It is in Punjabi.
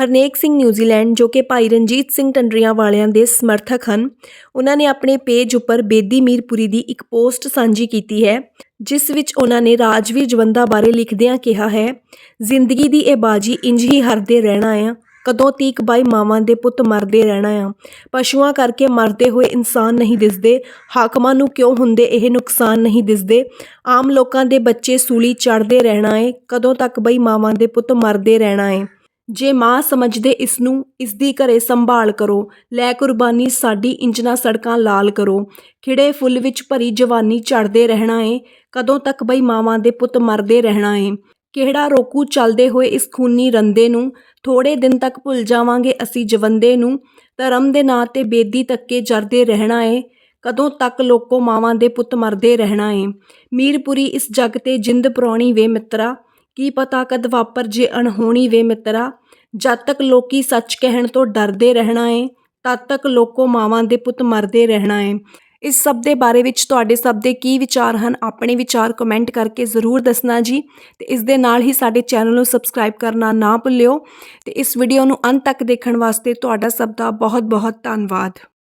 ਹਰਨੇਕ ਸਿੰਘ ਨਿਊਜ਼ੀਲੈਂਡ, ਜੋ ਕਿ ਭਾਈ ਰਣਜੀਤ ਸਿੰਘ ਟੰਡਰੀਆਂ ਵਾਲਿਆਂ ਦੇ ਸਮਰਥਕ ਹਨ, ਉਹਨਾਂ ਨੇ ਆਪਣੇ ਪੇਜ ਉੱਪਰ ਬੇਦੀ ਮੀਰਪੁਰੀ ਦੀ ਇੱਕ ਪੋਸਟ ਸਾਂਝੀ ਕੀਤੀ ਹੈ, ਜਿਸ ਵਿੱਚ ਉਹਨਾਂ ਨੇ ਰਾਜਵੀਰ ਜਵੰਦਾ ਬਾਰੇ ਲਿਖਦਿਆਂ ਕਿਹਾ ਹੈ, ਜ਼ਿੰਦਗੀ ਦੀ ਇਹ ਬਾਜੀ ਇੰਜ ਹੀ ਹਰਦੇ ਰਹਿਣਾ ਆ, ਕਦੋਂ ਤੀਕ ਬਾਈ ਮਾਵਾਂ ਦੇ ਪੁੱਤ ਮਰਦੇ ਰਹਿਣਾ ਆ। ਪਸ਼ੂਆਂ ਕਰਕੇ ਮਰਦੇ ਹੋਏ ਇਨਸਾਨ ਨਹੀਂ ਦਿਸਦੇ, ਹਾਕਮਾਂ ਨੂੰ ਕਿਉਂ ਹੁੰਦੇ ਇਹ ਨੁਕਸਾਨ ਨਹੀਂ ਦਿਸਦੇ? ਆਮ ਲੋਕਾਂ ਦੇ ਬੱਚੇ ਸੂਲੀ ਚੜਦੇ ਰਹਿਣਾ ਏ, ਕਦੋਂ ਤੱਕ ਬਈ ਮਾਵਾਂ ਦੇ ਪੁੱਤ ਮਰਦੇ ਰਹਿਣਾ ਏ? ਜੇ ਮਾਂ ਸਮਝਦੇ ਇਸ ਨੂੰ, ਇਸ ਦੀ ਘਰੇ ਸੰਭਾਲ ਕਰੋ। ਲੈ ਕੁਰਬਾਨੀ ਸਾਡੀ ਇੰਜਨਾ ਸੜਕਾਂ ਲਾਲ ਕਰੋ। ਖਿੜੇ ਫੁੱਲ ਵਿੱਚ ਭਰੀ ਜਵਾਨੀ ਚੜਦੇ ਰਹਿਣਾ ਏ। ਕਦੋਂ ਤੱਕ ਬਈ ਮਾਵਾਂ ਦੇ ਪੁੱਤ ਮਰਦੇ ਰਹਿਣਾ ਏ? ਕਿਹੜਾ ਰੋਕੂ ਚੱਲਦੇ ਹੋਏ ਇਸ ਖੂਨੀ ਰੰਦੇ ਨੂੰ? ਥੋੜੇ ਦਿਨ ਤੱਕ ਭੁੱਲ ਜਾਵਾਂਗੇ ਅਸੀਂ ਜਵੰਦੇ ਨੂੰ। ਧਰਮ ਦੇ ਨਾਂ ਤੇ ਬੇਦੀ ਤੱਕੇ ਜਰਦੇ ਰਹਿਣਾ ਏ। ਕਦੋਂ ਤੱਕ ਲੋਕੋ ਮਾਵਾਂ ਦੇ ਪੁੱਤ ਮਰਦੇ ਰਹਿਣਾ ਏ? ਮੀਰਪੁਰੀ ਇਸ ਜੱਗ ਤੇ ਜਿੰਦ ਪਰੌਣੀ ਵੇ ਮਿੱਤਰਾ। ਕੀ ਪਤਾ ਕਦ ਵਾਪਰ ਜੇ ਅਣਹੋਣੀ ਵੇ ਮਿੱਤਰਾ? ਜਦ ਤੱਕ ਲੋਕੀ ਸੱਚ ਕਹਿਣ ਤੋਂ ਡਰਦੇ ਰਹਿਣਾ ਏ, ਤਦ ਤੱਕ ਲੋਕੋ ਮਾਵਾਂ ਦੇ ਪੁੱਤ ਮਰਦੇ ਰਹਿਣਾ ਏ। ਇਸ ਸਭ ਦੇ ਬਾਰੇ ਵਿੱਚ ਤੁਹਾਡੇ ਸਭ ਦੇ ਕੀ ਵਿਚਾਰ ਹਨ, ਆਪਣੇ ਵਿਚਾਰ ਕਮੈਂਟ ਕਰਕੇ ਜ਼ਰੂਰ ਦੱਸਣਾ ਜੀ। ਤੇ ਇਸ ਦੇ ਨਾਲ ਹੀ ਸਾਡੇ ਚੈਨਲ ਨੂੰ ਸਬਸਕ੍ਰਾਈਬ ਕਰਨਾ ਨਾ ਭੁੱਲਿਓ। ਤੇ ਇਸ ਵੀਡੀਓ ਨੂੰ ਅੰਤ ਤੱਕ ਦੇਖਣ ਵਾਸਤੇ ਤੁਹਾਡਾ ਸਭ ਦਾ ਬਹੁਤ ਬਹੁਤ ਧੰਨਵਾਦ।